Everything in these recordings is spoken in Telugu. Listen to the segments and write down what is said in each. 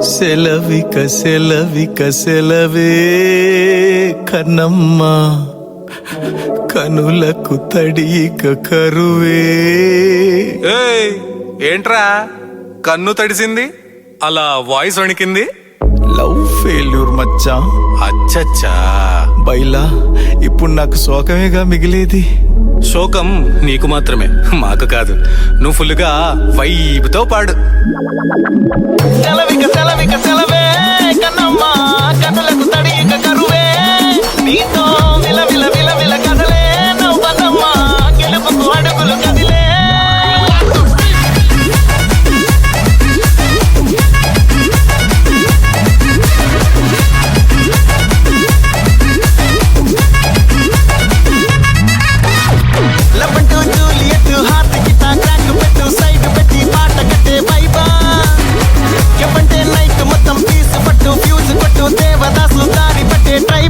సెలవిక సెలవిక సెలవే కన్నమ్మ. కనులకు తడిక కరువే. ఏయ్ ఏంట్రా? కన్ను తడిసింది అలా వాయిస్ వణికింది? లవ్ ఫెయిల్యూర్ మచ్చా. అచ్చచ్చా. బైలా ఇప్పుడు నాకు శోకమేగా మిగిలేది? శోకం నీకు మాత్రమే మాకు కాదు. నువ్వు ఫుల్గా వైపుతో పాడు. తెలవిక తెలవిక తెలవే కన్నమ్మా ఏమంటే నైట్ మొత్తం పీసు పట్టు ఫ్యూజ్ పట్టు దేవదాసు దారి పట్టే try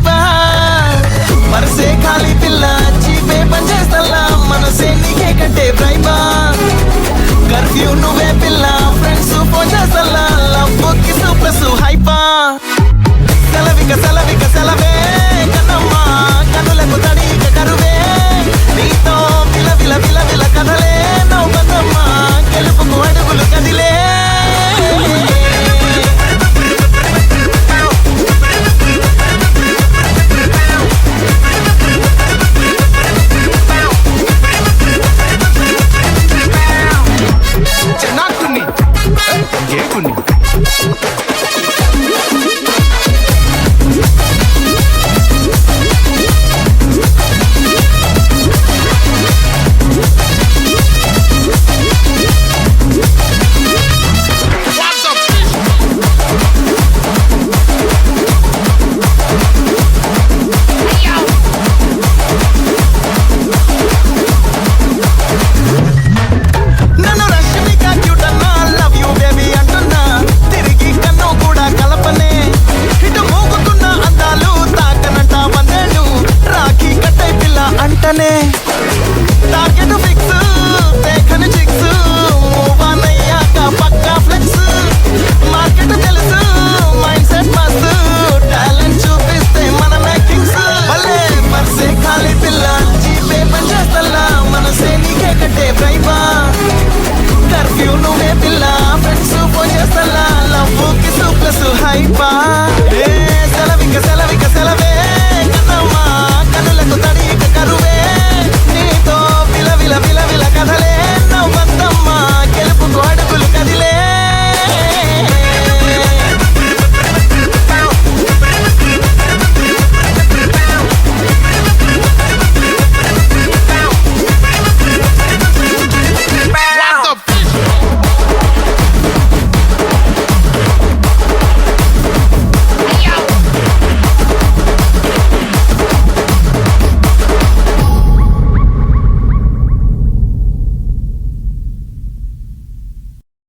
Tune. target to fix